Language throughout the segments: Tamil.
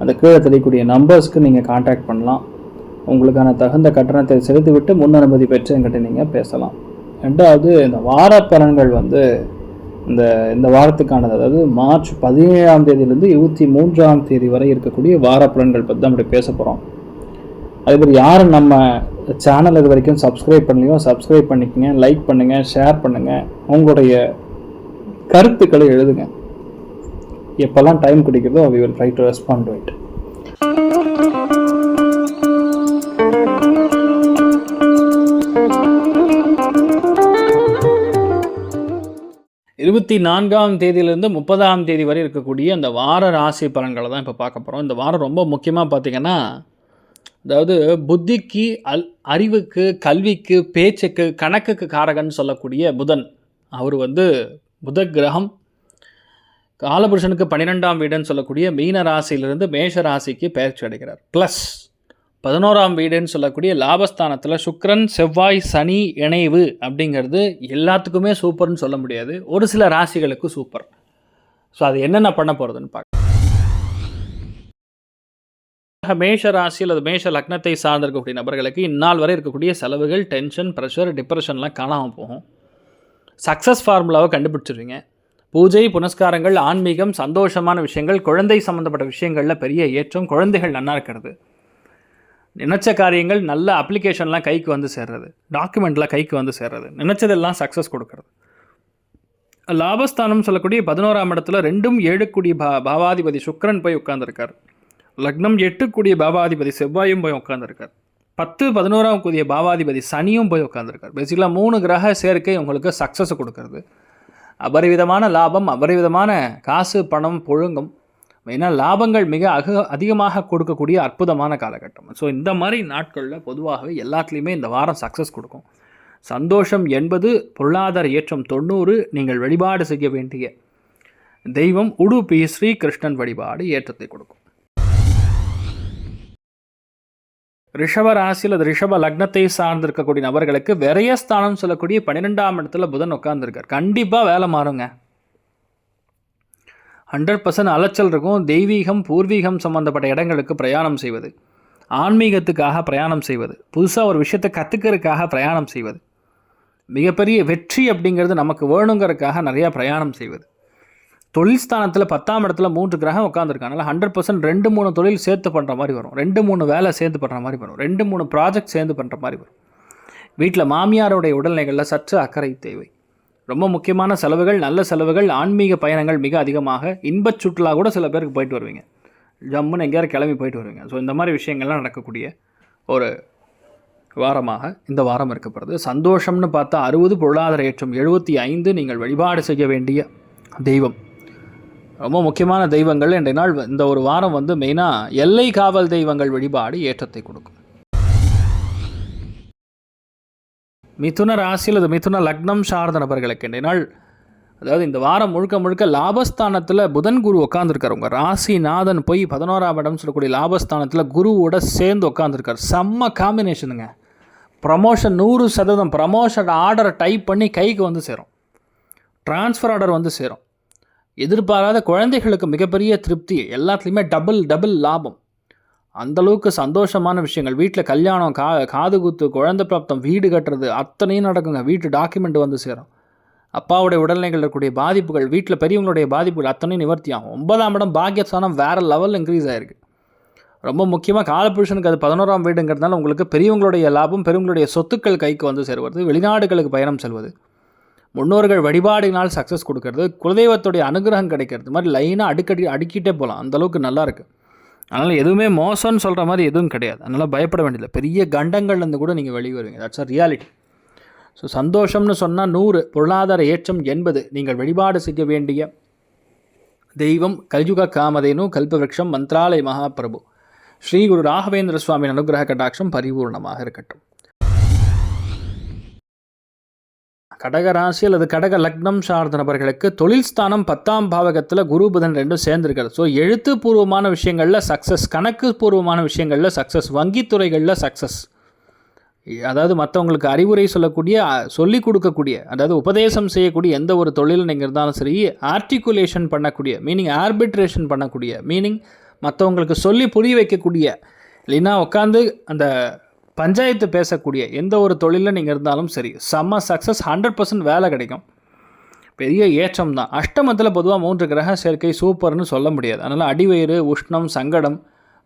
அந்த கீழே தெரியக்கூடிய நம்பர்ஸ்க்கு நீங்கள் காண்டாக்ட் பண்ணலாம். உங்களுக்கான தகுந்த கட்டணத்தை செலுத்திவிட்டு முன் அனுமதி பெற்று என்கிட்ட நீங்கள் பேசலாம். ரெண்டாவது இந்த வார பலன்கள் வந்து இந்த இந்த வாரத்துக்கானது அதாவது மார்ச் பதினேழாம் தேதியிலேருந்து இருபத்தி மூன்றாம் தேதி வரை இருக்கக்கூடிய வார பலன்கள் பற்றி தான் அப்படி பேச போகிறோம் அதே மாதிரி நம்ம சேனல் இது வரைக்கும் சப்ஸ்கிரைப் பண்ணலையோ சப்ஸ்கிரைப் பண்ணிக்கங்க லைக் பண்ணுங்கள் ஷேர் பண்ணுங்கள் உங்களுடைய கருத்துக்களை எழுதுங்க. எப்போல்லாம் டைம் கிடைக்கிறதோ we will try to respond to it இருபத்தி நான்காம் தேதியிலிருந்து முப்பதாம் தேதி வரை இருக்கக்கூடிய அந்த வார ராசி பலன்களை தான் இப்போ பார்க்க போகிறோம் இந்த வாரம் ரொம்ப முக்கியமாக பார்த்தீங்கன்னா அதாவது புத்திக்கு அல் அறிவுக்கு கல்விக்கு பேச்சுக்கு கணக்குக்கு காரகன் சொல்லக்கூடிய புதன். அவர் வந்து புத கிரகம். காலபுருஷனுக்கு பன்னிரெண்டாம் வீடுன்னு சொல்லக்கூடிய மீன ராசியிலிருந்து மேஷ ராசிக்கு பெயர்ச்சி அடைகிறார். ப்ளஸ் பதினோராம் வீடுன்னு சொல்லக்கூடிய லாபஸ்தானத்தில் சுக்ரன் செவ்வாய் சனி இணைவு அப்படிங்கிறது எல்லாத்துக்குமே சூப்பர்னு சொல்ல முடியாது. ஒரு சில ராசிகளுக்கு சூப்பர். ஸோ அது என்னென்ன பண்ண போகிறதுன்னு பார்க்க மேஷ ராசி அல்லது மேஷ லக்னத்தை சார்ந்திருக்கக்கூடிய நபர்களுக்கு இந்நாள் வரை இருக்கக்கூடிய செலவுகள் டென்ஷன் ப்ரெஷர் டிப்ரெஷன்லாம் காணாமல் போகும். சக்ஸஸ் ஃபார்முலாவை கண்டுபிடிச்சிருவீங்க. பூஜை புனஸ்காரங்கள் ஆன்மீகம் சந்தோஷமான விஷயங்கள் குழந்தை சம்மந்தப்பட்ட விஷயங்களில் பெரிய ஏற்றம் குழந்தைகள் நல்லா இருக்கிறது. நினச்ச காரியங்கள் நல்ல அப்ளிகேஷன்லாம் கைக்கு வந்து சேர்றது. டாக்குமெண்ட்லாம் கைக்கு வந்து சேர்றது. நினச்சதெல்லாம் சக்ஸஸ் கொடுக்கறது. லாபஸ்தானம் சொல்லக்கூடிய பதினோராம் இடத்துல ரெண்டும் ஏழுக்குடிய பா பாவாதிபதி சுக்கரன் போய் உட்காந்துருக்கார் லக்னம் எட்டுக்குடிய பாவாதிபதி செவ்வாயும் போய் உட்காந்துருக்கார் பத்து பதினோராம் கூடிய பாவாதிபதி சனியும் போய் உட்காந்துருக்கார் பேசிக்கலாக மூணு கிரக சேர்க்கை உங்களுக்கு சக்ஸஸ் கொடுக்கறது. அபரிவிதமான லாபம் அபரிவிதமான காசு பணம் புழுங்கும். மெயினாக லாபங்கள் மிக அக அதிகமாக கொடுக்கக்கூடிய அற்புதமான காலகட்டம். ஸோ இந்த மாதிரி நாட்களில் பொதுவாகவே எல்லாத்துலேயுமே இந்த வாரம் சக்ஸஸ் கொடுக்கும். சந்தோஷம் என்பது பொருளாதார ஏற்றம் தொண்ணூறு நீங்கள் வழிபாடு செய்ய வேண்டிய தெய்வம் உடுப்பி ஸ்ரீ கிருஷ்ணன் வழிபாடு ஏற்றத்தை கொடுக்கும். ரிஷப ராசியில் அது ரிஷப லக்னத்தை சார்ந்திருக்கக்கூடிய நபர்களுக்கு விரயஸ்தானம் சொல்லக்கூடிய பன்னிரெண்டாம் இடத்துல புதன் உட்காந்துருக்கார் கண்டிப்பாக வேலை மாறுங்க. ஹண்ட்ரட் பர்சன்ட் அலைச்சல் இருக்கும். தெய்வீகம் பூர்வீகம் சம்மந்தப்பட்ட இடங்களுக்கு பிரயாணம் செய்வது. ஆன்மீகத்துக்காக பிரயாணம் செய்வது. புதுசாக ஒரு விஷயத்தை கற்றுக்கிறதுக்காக பிரயாணம் செய்வது. மிகப்பெரிய வெற்றி அப்படிங்கிறது நமக்கு வேணுங்கிறதுக்காக நிறையா பிரயாணம் செய்வது. தொழில் ஸ்தானத்தில் பத்தாம் இடத்துல மூன்று கிரகம் உட்காந்துருக்காங்க ஹண்ட்ரட் பர்சன்ட் ரெண்டு மூணு தொழில் சேர்த்து பண்ணுற மாதிரி வரும். ரெண்டு மூணு வேலை சேர்ந்து பண்ணுற மாதிரி வரும். ரெண்டு மூணு ப்ராஜெக்ட் சேர்ந்து பண்ணுற மாதிரி வரும். வீட்டில் மாமியாருடைய உடல்நிலைகளில் சற்று அக்கறை தேவை. ரொம்ப முக்கியமான செலவுகள் நல்ல செலவுகள் ஆன்மீக பயணங்கள் மிக அதிகமாக இன்பச் சுற்றுலா கூட சில பேருக்கு போயிட்டு வருவீங்க. ஜம்முன்னு எங்கேயாவது கிளம்பி போயிட்டு வருவீங்க. ஸோ இந்த மாதிரி விஷயங்கள்லாம் நடக்கக்கூடிய ஒரு வாரமாக இந்த வாரம் இருக்கப்படுது சந்தோஷம்னு பார்த்தா அறுபது பொருளாதார ஏற்றம் எழுபத்தி ஐந்து நீங்கள் வழிபாடு செய்ய வேண்டிய தெய்வம். ரொம்ப முக்கியமான தெய்வங்கள் இன்றைய நாள் இந்த ஒரு வாரம் வந்து மெயினாக எல்லை காவல் தெய்வங்கள் வழிபாடு ஏற்றத்தை கொடுக்கும். மிதுன ராசி அல்லது மிதுன லக்னம் சார்ந்த நபர்களுக்கு இன்றைய நாள் அதாவது இந்த வாரம் முழுக்க முழுக்க லாபஸ்தானத்தில் புதன் குரு உட்காந்துருக்கார் உங்கள் ராசிநாதன் போய் பதினோராம் இடம் சொல்லக்கூடிய லாபஸ்தானத்தில் குருவோட சேர்ந்து உட்காந்துருக்கார் செம்ம காம்பினேஷனுங்க ப்ரமோஷன் நூறு சதவீதம் ப்ரமோஷன் ஆர்டரை டைப் பண்ணி கைக்கு வந்து சேரும். ட்ரான்ஸ்ஃபர் ஆர்டர் வந்து சேரும். எதிர்பாராத குழந்தைகளுக்கு மிகப்பெரிய திருப்தி எல்லாத்துலேயுமே டபுள் டபுள் லாபம். அந்தளவுக்கு சந்தோஷமான விஷயங்கள். வீட்டில் கல்யாணம் கா காது குத்து குழந்தை பிராப்தம் வீடு கட்டுறது அத்தனையும் நடக்குங்க. வீட்டு டாக்குமெண்ட் வந்து சேரும். அப்பாவுடைய உடல்நிலைகள் இருக்கக்கூடிய பாதிப்புகள் வீட்டில் பெரியவங்களுடைய பாதிப்புகள் அத்தனையும் நிவர்த்தி ஆகும். ஒன்பதாம் இடம் பாக்கியஸ்தானம் வேறு லெவல் இன்க்ரீஸ் ஆகிருக்கு ரொம்ப முக்கியமாக காலபுருஷனுக்கு அது பதினோராம் வீடுங்கிறதுனால உங்களுக்கு பெரியவங்களுடைய லாபம் பெரியவங்களுடைய சொத்துக்கள் கைக்கு வந்து சேருவது வெளிநாடுகளுக்கு பயணம் செல்வது. முன்னோர்கள் வழிபாடுனால் சக்ஸஸ் கொடுக்கறது. குலதெய்வத்துடைய அனுகிரகம் கிடைக்கிறது. மாதிரி லைனாக அடுக்கடி அடுக்கிட்டே போகலாம். அந்தளவுக்கு நல்லா இருக்குது அதனால் எதுவுமே மோசம்னு சொல்கிற மாதிரி எதுவும் கிடையாது. அதனால் பயப்பட வேண்டியதில்லை. பெரிய கண்டங்கள்லேருந்து கூட நீங்கள் வெளியே வருவீங்க. தட்ஸ் அ ரியாலிட்டி ஸோ சந்தோஷம்னு சொன்னால் நூறு பொருளாதார ஏற்றம் எண்பது நீங்கள் வழிபாடு செய்ய வேண்டிய தெய்வம் கல்யுக காமதேனு கல்பவருஷம் மந்த்ராலய மகாபிரபு. ஸ்ரீ குரு ராகவேந்திர சுவாமியின் அனுகிரக கடாட்சம் பரிபூர்ணமாக இருக்கட்டும். கடக ராசி அல்லது கடக லக்னம் சார்ந்த நபர்களுக்கு தொழில் ஸ்தானம் பத்தாம் பாவகத்தில் குரு புதன் ரெண்டும் சேர்ந்துருக்கிறது ஸோ எழுத்துப்பூர்வமான விஷயங்களில் சக்ஸஸ் கணக்கு பூர்வமான விஷயங்களில் சக்ஸஸ் வங்கித்துறைகளில் சக்ஸஸ் அதாவது மற்றவங்களுக்கு அறிவுரை சொல்லக்கூடிய சொல்லிக் கொடுக்கக்கூடிய அதாவது உபதேசம் செய்யக்கூடிய எந்த ஒரு தொழில் நீங்கள் இருந்தாலும் சரி ஆர்டிகுலேஷன் பண்ணக்கூடிய மீனிங் ஆர்பிட்ரேஷன் பண்ணக்கூடிய மீனிங் மற்றவங்களுக்கு சொல்லி புரிய வைக்கக்கூடிய இல்லைன்னா உட்காந்து அந்த பஞ்சாயத்து பேசக்கூடிய எந்த ஒரு தொழிலில் நீங்கள் இருந்தாலும் சரி செம்ம சக்ஸஸ் ஹண்ட்ரட் பர்சன்ட் வேலை கிடைக்கும். பெரிய ஏற்றம் தான். அஷ்டமத்தில் பொதுவாக மூன்று கிரக சேர்க்கை சூப்பர்னு சொல்ல முடியாது. அதனால் அடிவயிறு உஷ்ணம் சங்கடம்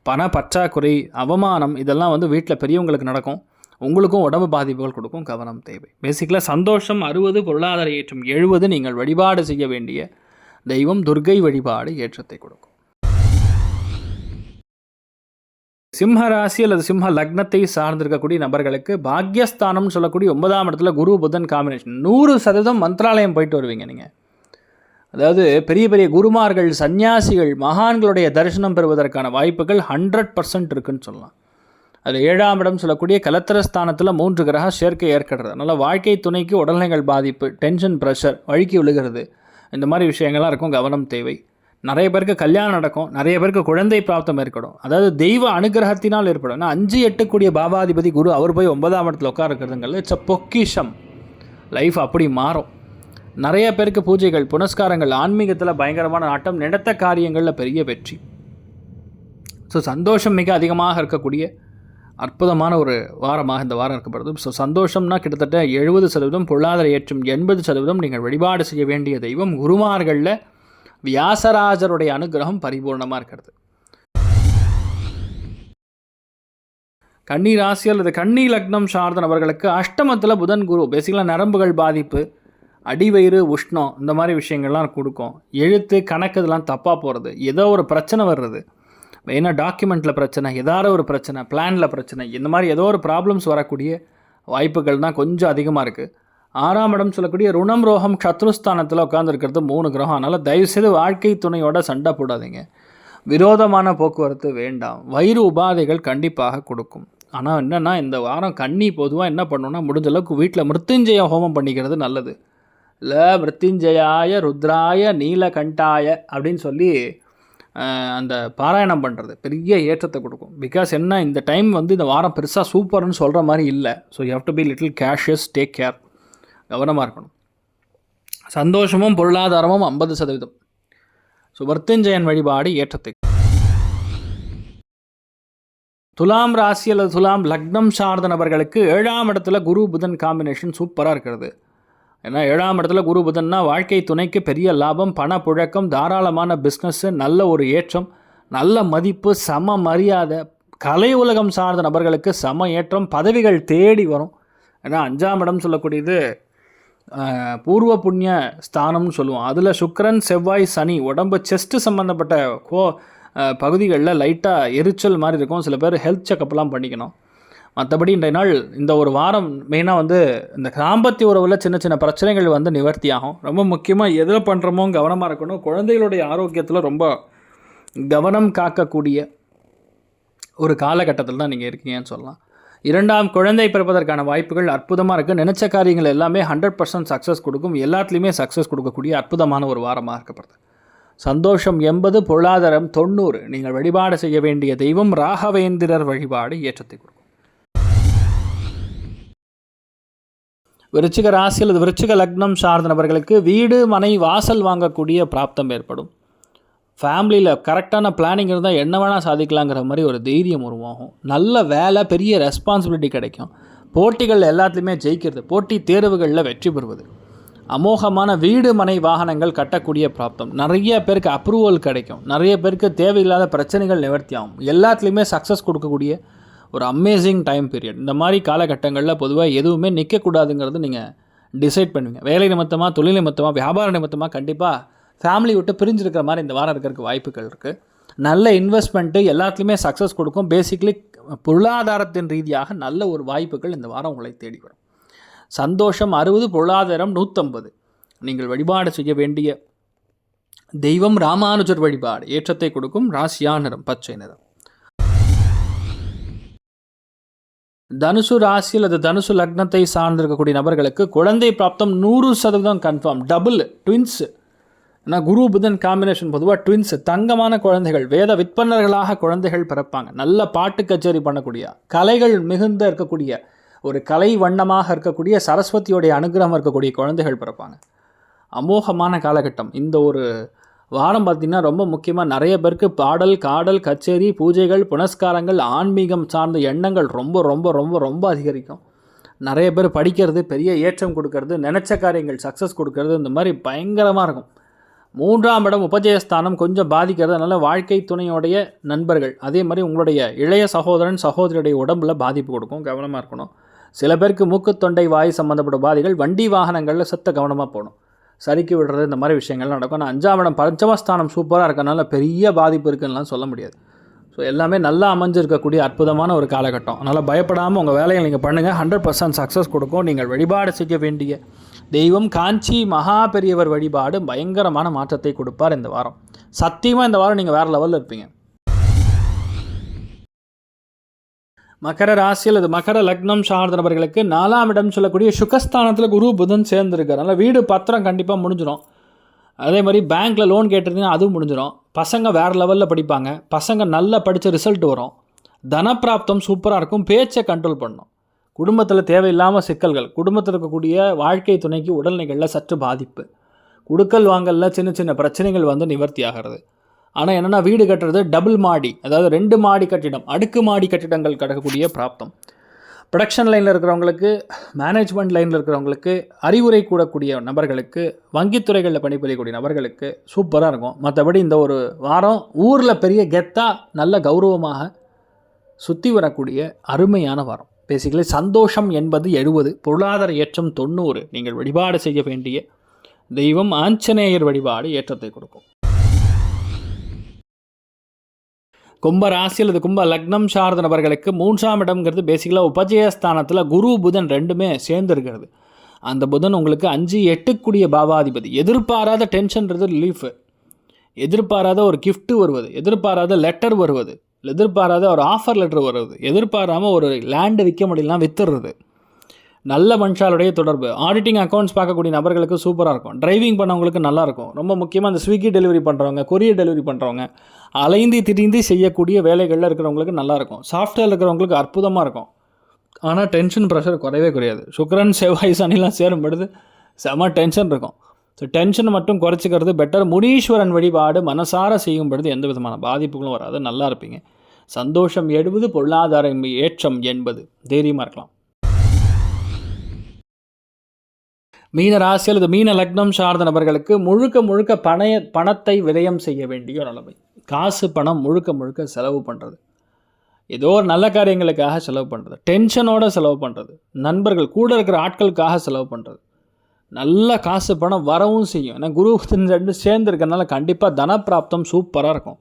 பண பற்றாக்குறை அவமானம் இதெல்லாம் வந்து வீட்டில் பெரியவங்களுக்கு நடக்கும். உங்களுக்கும் உடம்பு பாதிப்புகள் கொடுக்கும். கவனம் தேவை. பேசிக்கலாக சந்தோஷம் அறுபது பொருளாதார ஏற்றம் எழுபது நீங்கள் வழிபாடு செய்ய வேண்டிய தெய்வம் துர்கை வழிபாடு ஏற்றத்தை கொடுக்கும். சிம்ம ராசி அல்லது சிம்ம லக்னத்தை சார்ந்திருக்கக்கூடிய நபர்களுக்கு பாக்யஸ்தானம்னு சொல்லக்கூடிய ஒன்பதாம் இடத்துல குரு புதன் காம்பினேஷன் நூறு சதவீதம் மந்திராலயம் போயிட்டு வருவீங்க நீங்கள் அதாவது பெரிய பெரிய குருமார்கள் சன்னியாசிகள் மகான்களுடைய தரிசனம் பெறுவதற்கான வாய்ப்புகள் ஹண்ட்ரட் பர்சன்ட் இருக்குன்னு சொல்லலாம். அது ஏழாம் இடம் சொல்லக்கூடிய கலத்திரஸ்தானத்தில் மூன்று கிரக சேர்க்கை ஏற்படுறது. அதனால் வாழ்க்கை துணைக்கு உடல்நிலைகள் பாதிப்பு டென்ஷன் ப்ரெஷர் வழுக்கி விழுகிறது. இந்த மாதிரி விஷயங்கள்லாம் இருக்கும் கவனம் தேவை. நிறைய பேருக்கு கல்யாணம் நடக்கும் நிறைய பேருக்கு குழந்தை பிராப்தம் ஏற்படும். அதாவது தெய்வ அனுகிரகத்தினால் ஏற்படும். ஆனால் அஞ்சு எட்டுக்கூடிய பாபாதிபதி குரு அவர் போய் ஒன்பதாம் இடத்துல உட்காருக்கிறதுங்கிறது இட்ஸ் அ பொக்கிஷம். லைஃப் அப்படி மாறும். நிறைய பேருக்கு பூஜைகள் புனஸ்காரங்கள் ஆன்மீகத்தில் பயங்கரமான நாட்டம் நினைத்த காரியங்களில் பெரிய வெற்றி. ஸோ சந்தோஷம் மிக அதிகமாக இருக்கக்கூடிய அற்புதமான ஒரு வாரமாக இந்த வாரம் இருக்கப்படுது. ஸோ சந்தோஷம்னா கிட்டத்தட்ட எழுபது சதவீதம் பொருளாதார ஏற்றம் எண்பது சதவீதம் நீங்கள் வழிபாடு செய்ய வேண்டிய தெய்வம் குருமார்களில் வியாசராஜருடைய அனுகிரகம் பரிபூர்ணமாக இருக்கிறது. கன்னி ராசி அல்லது கன்னி லக்னம் சார்ந்த நபர்களுக்கு அஷ்டமத்தில் புதன் குரு பேசிக்கலாக நரம்புகள் பாதிப்பு அடிவயிறு உஷ்ணம் இந்த மாதிரி விஷயங்கள்லாம் கொடுக்கும். எழுத்து கணக்கு இதெல்லாம் தப்பாக போகிறது ஏதோ ஒரு பிரச்சனை வர்றது. மெயினாக டாக்குமெண்ட்டில் பிரச்சனை ஏதாவது ஒரு பிரச்சனை பிளானில் பிரச்சனை இந்த மாதிரி ஏதோ ஒரு ப்ராப்ளம்ஸ் வரக்கூடிய வாய்ப்புகள் தான் கொஞ்சம் அதிகமாக இருக்குது ஆறாம் இடம் சொல்லக்கூடிய ருணம் ரோகம் சத்ருஸ்தானத்தில் உட்காந்துருக்கிறது மூணு கிரகம். அதனால் தயவுசெய்து வாழ்க்கை துணையோட சண்டை போடாதீங்க. விரோதமான போக்குவரத்து வேண்டாம். வயிறு உபாதைகள் கண்டிப்பாக கொடுக்கும். ஆனால் என்னென்னா இந்த வாரம் கண்ணி பொதுவாக என்ன பண்ணணும்னா முடிஞ்ச அளவுக்கு வீட்டில் மிருத்துஞ்சய ஹோமம் பண்ணிக்கிறது நல்லது. இல்லை மிருத்துஞ்சயாய ருத்ராய நீலகண்டாய அப்படின்னு சொல்லி அந்த பாராயணம் பண்ணுறது பெரிய ஏற்றத்தை கொடுக்கும். பிகாஸ் என்ன இந்த டைம் வந்து இந்த வாரம் பெருசாக சூப்பர்னு சொல்கிற மாதிரி இல்லை. So you have to be little cautious take care கவனமாக இருக்கணும். சந்தோஷமும் பொருளாதாரமும் ஐம்பது சதவீதம். சுபர்த்தஞ்சயன் வழிபாடு ஏற்றத்தை. துலாம் ராசி அல்லது துலாம் லக்னம் சார்ந்த நபர்களுக்கு ஏழாம் இடத்துல குரு புதன் காம்பினேஷன் சூப்பராக இருக்கிறது. ஏன்னா ஏழாம் இடத்துல குரு புதன்னா வாழ்க்கை துணைக்கு பெரிய லாபம் பண புழக்கம் தாராளமான பிஸ்னஸ்ஸு நல்ல ஒரு ஏற்றம் நல்ல மதிப்பு சம மரியாதை. கலை உலகம் சார்ந்த நபர்களுக்கு சம ஏற்றம் பதவிகள் தேடி வரும். ஏன்னா அஞ்சாம் இடம் சொல்லக்கூடியது பூர்வ புண்ணிய ஸ்தானம்னு சொல்லுவோம். அதில் சுக்கரன் செவ்வாய் சனி உடம்பு செஸ்ட்டு சம்மந்தப்பட்ட கோ பகுதிகளில் லைட்டாக எரிச்சல் மாதிரி இருக்கும். சில பேர் ஹெல்த் செக்கப்லாம் பண்ணிக்கணும். மற்றபடி இன்றைய நாள் இந்த ஒரு வாரம் மெயினாக வந்து இந்த தாம்பத்திய உறவில் சின்ன சின்ன பிரச்சனைகள் வந்து நிவர்த்தி ஆகும். ரொம்ப முக்கியமாக எதில் பண்ணுறமோ கவனமாக இருக்கணும். குழந்தைகளுடைய ஆரோக்கியத்தில் ரொம்ப கவனம் காக்கக்கூடிய ஒரு காலகட்டத்தில் தான் நீங்கள் இருக்கீங்கன்னு சொல்லலாம். இரண்டாம் குழந்தை பிறப்பதற்கான வாய்ப்புகள் அற்புதமாக இருக்குது நினச்ச காரியங்கள் எல்லாமே ஹண்ட்ரட் பர்சன்ட் சக்ஸஸ் கொடுக்கும். எல்லாத்துலேயுமே சக்ஸஸ் கொடுக்கக்கூடிய அற்புதமான ஒரு வாரமாக இருக்கப்படுது. சந்தோஷம் எண்பது பொருளாதாரம் தொண்ணூறு. நீங்கள் வழிபாடு செய்ய வேண்டிய தெய்வம் ராகவேந்திரர் வழிபாடு ஏற்றத்தை கொடுக்கும். விருச்சிக ராசி அல்லது விருச்சிக லக்னம் சார்ந்த நபர்களுக்கு வீடு மனை வாசல் வாங்கக்கூடிய பிராப்தம் ஏற்படும். ஃபேமிலியில் கரெக்டான பிளானிங் இருந்தால் என்ன வேணால் சாதிக்கலாங்கிற மாதிரி ஒரு தைரியம் உருவாகும். நல்ல வேலை பெரிய ரெஸ்பான்சிபிலிட்டி கிடைக்கும். போட்டிகள் எல்லாத்துலேயுமே ஜெயிக்கிறது போட்டி தேர்வுகளில் வெற்றி பெறுவது. அமோகமான வீடு மனை வாகனங்கள் கட்டக்கூடிய பிராப்தம். நிறைய பேருக்கு அப்ரூவல் கிடைக்கும். நிறைய பேருக்கு தேவையில்லாத பிரச்சனைகள் நிவர்த்தி ஆகும். எல்லாத்துலேயுமே சக்ஸஸ் கொடுக்கக்கூடிய ஒரு அமேசிங் டைம் பீரியட் இந்த மாதிரி காலகட்டங்களில் பொதுவாக எதுவுமே நிற்கக்கூடாதுங்கிறது நீங்கள் டிசைட் பண்ணுவீங்க. வேலை நிமித்தமாக தொழில் நிமித்தமாக வியாபார நிமித்தமாக கண்டிப்பாக ஃபேமிலி விட்டு பிரிஞ்சிருக்கிற மாதிரி இந்த வாரம் இருக்கிறதுக்கு வாய்ப்புகள் இருக்குது நல்ல இன்வெஸ்ட்மெண்ட்டு எல்லாத்துலேயுமே சக்ஸஸ் கொடுக்கும். பேசிக்லி பொருளாதாரத்தின் ரீதியாக நல்ல ஒரு வாய்ப்புகள் இந்த வாரம் உங்களை தேடி வரும். சந்தோஷம் அறுபது பொருளாதாரம் நூற்றம்பது நீங்கள் வழிபாடு செய்ய வேண்டிய தெய்வம் ராமானுஜர் வழிபாடு. ஏற்றத்தை கொடுக்கும் ராசியா நிறம் பச்சை நிறம். தனுசு ராசியில் அது தனுசு லக்னத்தை சார்ந்திருக்கக்கூடிய நபர்களுக்கு குழந்தை பிராப்தம் நூறு சதவீதம் கன்ஃபார்ம் டபுள் ட்வின்ஸு ஏன்னா குரு புதன் காம்பினேஷன் பொதுவாக ட்வின்ஸ் தங்கமான குழந்தைகள் வேத விற்பனர்களாக குழந்தைகள் பிறப்பாங்க. நல்ல பாட்டு கச்சேரி பண்ணக்கூடிய கலைகள் மிகுந்த இருக்கக்கூடிய ஒரு கலை வண்ணமாக இருக்கக்கூடிய சரஸ்வதியோடைய அனுகிரகம் இருக்கக்கூடிய குழந்தைகள் பிறப்பாங்க. அமோகமான காலகட்டம். இந்த ஒரு வாரம் பார்த்திங்கன்னா ரொம்ப முக்கியமாக நிறைய பேருக்கு பாடல் காடல் கச்சேரி பூஜைகள் புனஸ்காரங்கள் ஆன்மீகம் சார்ந்த எண்ணங்கள் ரொம்ப ரொம்ப ரொம்ப ரொம்ப அதிகரிக்கும். நிறைய பேர் படிக்கிறது பெரிய ஏற்றம் கொடுக்கறது நினச்ச காரியங்கள் சக்ஸஸ் கொடுக்கறது இந்த மாதிரி பயங்கரமாக இருக்கும். மூன்றாம் இடம் உபஜயஸ்தானம் கொஞ்சம் பாதிக்கிறது அதனால் வாழ்க்கை துணையோடைய நண்பர்கள் அதே மாதிரி உங்களுடைய இளைய சகோதரன் சகோதரியுடைய உடம்புல பாதிப்பு கொடுக்கும் கவனமாக இருக்கணும். சில பேருக்கு மூக்கு தொண்டை வாய் சம்மந்தப்பட்ட பாதிகள் வண்டி வாகனங்களில் சத்த கவனமாக போகணும். சறுக்கி விடுறது இந்த மாதிரி விஷயங்கள்லாம் நடக்கும். ஆனால் அஞ்சாம் இடம் பஞ்சமஸ்தானம் சூப்பராக இருக்கனால பெரிய பாதிப்பு இருக்குன்னுலாம் சொல்ல முடியாது. ஸோ எல்லாமே நல்லா அமைஞ்சிருக்கக்கூடிய அற்புதமான ஒரு காலகட்டம். அதனால் பயப்படாமல் உங்கள் வேலையை நீங்கள் பண்ணுங்கள் ஹண்ட்ரட் பர்சன்ட் சக்ஸஸ் கொடுக்கும். நீங்கள் வழிபாடு செய்ய வேண்டிய தெய்வம் காஞ்சி மகா பெரியவர் வழிபாடு பயங்கரமான மாற்றத்தை கொடுப்பார் இந்த வாரம். சத்தியமாக இந்த வாரம் நீங்கள் வேறு லெவலில் இருப்பீங்க. மகர ராசி அல்லது மகர லக்னம் சார்ந்த நபர்களுக்கு நாலாம் இடம் சொல்லக்கூடிய சுகஸ்தானத்தில் குரு புதன் சேர்ந்துருக்கார். அதனால் வீடு பத்திரம் கண்டிப்பாக முடிஞ்சிடும் அதே மாதிரி பேங்க்கில் லோன் கேட்டிருந்தீங்கன்னா அதுவும் முடிஞ்சிடும் பசங்க வேறு லெவலில் படிப்பாங்க. பசங்க நல்லா படித்த ரிசல்ட் வரும். தனப்பிராப்தம் சூப்பராக இருக்கும். பேச்சை கண்ட்ரோல் பண்ணணும். குடும்பத்தில் தேவையில்லாமல் சிக்கல்கள் குடும்பத்தில் இருக்கக்கூடிய வாழ்க்கை துணைக்கு உடல்நிலைகளில் சற்று பாதிப்பு. குடுக்கல் வாங்கலில் சின்ன சின்ன பிரச்சனைகள் வந்து நிவர்த்தி ஆகிறது. ஆனால் என்னென்னா வீடு கட்டுறது டபுள் மாடி அதாவது ரெண்டு மாடி கட்டிடம் அடுக்கு மாடி கட்டிடங்கள் கிடக்கக்கூடிய பிராப்தம். ப்ரொடக்ஷன் லைனில் இருக்கிறவங்களுக்கு மேனேஜ்மெண்ட் லைனில் இருக்கிறவங்களுக்கு அறிவுரை கூடக்கூடிய நபர்களுக்கு வங்கித்துறைகளில் பணிபுரியக்கூடிய நபர்களுக்கு சூப்பராக இருக்கும். மற்றபடி இந்த ஒரு வாரம் ஊரில் பெரிய கெத்தாக நல்ல கௌரவமாக சுற்றி வரக்கூடிய அருமையான வாரம். பேசிக்கலி சந்தோஷம் என்பது எழுபது பொருளாதார ஏற்றம் தொண்ணூறு. நீங்கள் வழிபாடு செய்ய வேண்டிய தெய்வம் ஆஞ்சநேயர் வழிபாடு ஏற்றத்தை கொடுக்கும். கும்ப ராசி அல்லது கும்ப லக்னம் சார்ந்த நபர்களுக்கு மூன்றாம் இடம்ங்கிறது பேசிக்கலாக உபஜயஸ்தானத்தில் குரு புதன் ரெண்டுமே சேர்ந்துருக்கிறது. அந்த புதன் உங்களுக்கு அஞ்சு எட்டுக்குடிய பாவாதிபதி. எதிர்பாராத டென்ஷன்றது ரிலீஃபு எதிர்பாராத ஒரு கிஃப்ட்டு வருவது. எதிர்பாராத லெட்டர் வருவது. எதிர்பாராத ஒரு ஆஃபர் லெட்டர் வருது. எதிர்பாராமல் ஒரு லேண்டு விற்க முடியலாம் வித்துடுறது நல்ல மனுஷாலுடைய தொடர்பு. ஆடிட்டிங் அக்கௌண்ட்ஸ் பார்க்கக்கூடிய நபர்களுக்கு சூப்பராக இருக்கும். டிரைவிங் பண்ணவங்களுக்கு நல்லாயிருக்கும் ரொம்ப முக்கியமாக அந்த ஸ்விக்கி டெலிவரி பண்ணுறவங்க கொரியர் டெலிவரி பண்ணுறவங்க அலைந்து திரிந்து செய்யக்கூடிய வேலைகளில் இருக்கிறவங்களுக்கு நல்லாயிருக்கும் சாஃப்ட்வேர் இருக்கிறவங்களுக்கு அற்புதமாக இருக்கும். ஆனால் டென்ஷன் ப்ரெஷர் குறையவே குறையாது. சுக்கரன் செவ்வாய் சனிலாம் சேரும் பொழுது செம டென்ஷன் இருக்கும். ஸோ டென்ஷன் மட்டும் குறைச்சிக்கிறது பெட்டர் முனீஸ்வரன் வழிபாடு மனசார செய்யும் பொழுது எந்த விதமான பாதிப்புகளும் வராது. நல்லா இருப்பீங்க. சந்தோஷம் எழுபது பொருளாதார ஏற்றம் என்பது தைரியமாக இருக்கலாம். மீன ராசி அல்லது மீன லக்னம் சார்ந்த நபர்களுக்கு முழுக்க முழுக்க பணைய பணத்தை விரயம் செய்ய வேண்டிய நிலைமை. காசு பணம் முழுக்க முழுக்க செலவு பண்ணுறது ஏதோ ஒரு நல்ல காரியங்களுக்காக செலவு பண்ணுறது டென்ஷனோட செலவு பண்ணுறது நண்பர்கள் கூட இருக்கிற ஆட்களுக்காக செலவு பண்ணுறது நல்ல காசு பணம் வரவும் செய்யும். ஏன்னா குரு ரெண்டு சேர்ந்து இருக்கிறதுனால கண்டிப்பாக தனப்பிராப்தம் சூப்பராக இருக்கும்.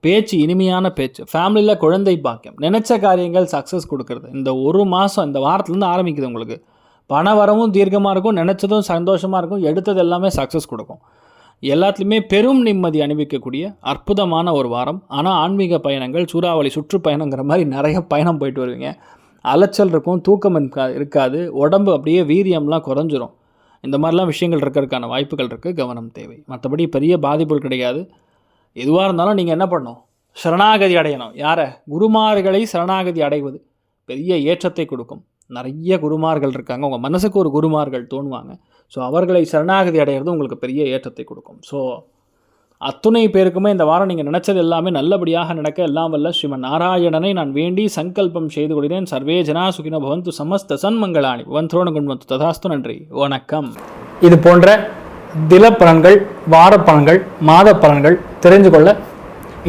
பேச்சு இனிமையான பேச்சு. ஃபேமிலியில் குழந்தை பாக்கியம். நினச்ச காரியங்கள் சக்ஸஸ் கொடுக்குறது. இந்த ஒரு மாதம் இந்த வாரத்துலேருந்து ஆரம்பிக்குது உங்களுக்கு. பண வரவும் தீர்க்கமாக இருக்கும். நினச்சதும் சந்தோஷமாக இருக்கும். எடுத்தது எல்லாமே சக்ஸஸ் கொடுக்கும். எல்லாத்துலேயுமே பெரும் நிம்மதி அணிவிக்கக்கூடிய அற்புதமான ஒரு வாரம். ஆனால் ஆன்மீக பயணங்கள் சூறாவளி சுற்றுப்பயணங்கிற மாதிரி நிறைய பயணம் போயிட்டு வருவீங்க. அலைச்சல் இருக்கும். தூக்கம் இருக்காது. உடம்பு அப்படியே வீரியம்லாம் குறைஞ்சிரும். இந்த மாதிரிலாம் விஷயங்கள் இருக்கிறதுக்கான வாய்ப்புகள் இருக்குது கவனம் தேவை. மற்றபடி பெரிய பாதிப்புகள் கிடையாது. எதுவாக இருந்தாலும் நீங்கள் என்ன பண்ணணும்? சரணாகதி அடையணும். யாரை? குருமார்களை சரணாகதி அடைவது. பெரிய ஏற்றத்தை கொடுக்கும். நிறைய குருமார்கள் இருக்காங்க. உங்கள் மனசுக்கு ஒரு குருமார்கள் தோணுவாங்க. ஸோ அவர்களை சரணாகதி அடைகிறது உங்களுக்கு பெரிய ஏற்றத்தை கொடுக்கும். ஸோ அத்துணை பேருக்குமே இந்த வாரம் நீங்கள் நினச்சது எல்லாமே நல்லபடியாக நடக்க எல்லாம் வல்ல. ஸ்ரீமன் நாராயணனை நான் வேண்டி சங்கல்பம் செய்து கொள்கிறேன். சர்வே ஜனா சுகின பவந்து சமஸ்த சன்மங்களாணி வந்தோண குண்வந்து ததாஸ்து நன்றி. வணக்கம். இது போன்ற தினப்பலன்கள் வாரப்பலன்கள் மாத பலன்கள் தெரிஞ்சு கொள்ள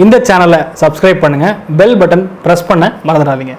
இந்த சேனலை சப்ஸ்கிரைப் பண்ணுங்கள் பெல் பட்டன் ப்ரெஸ் பண்ண மறந்துடாதீங்க.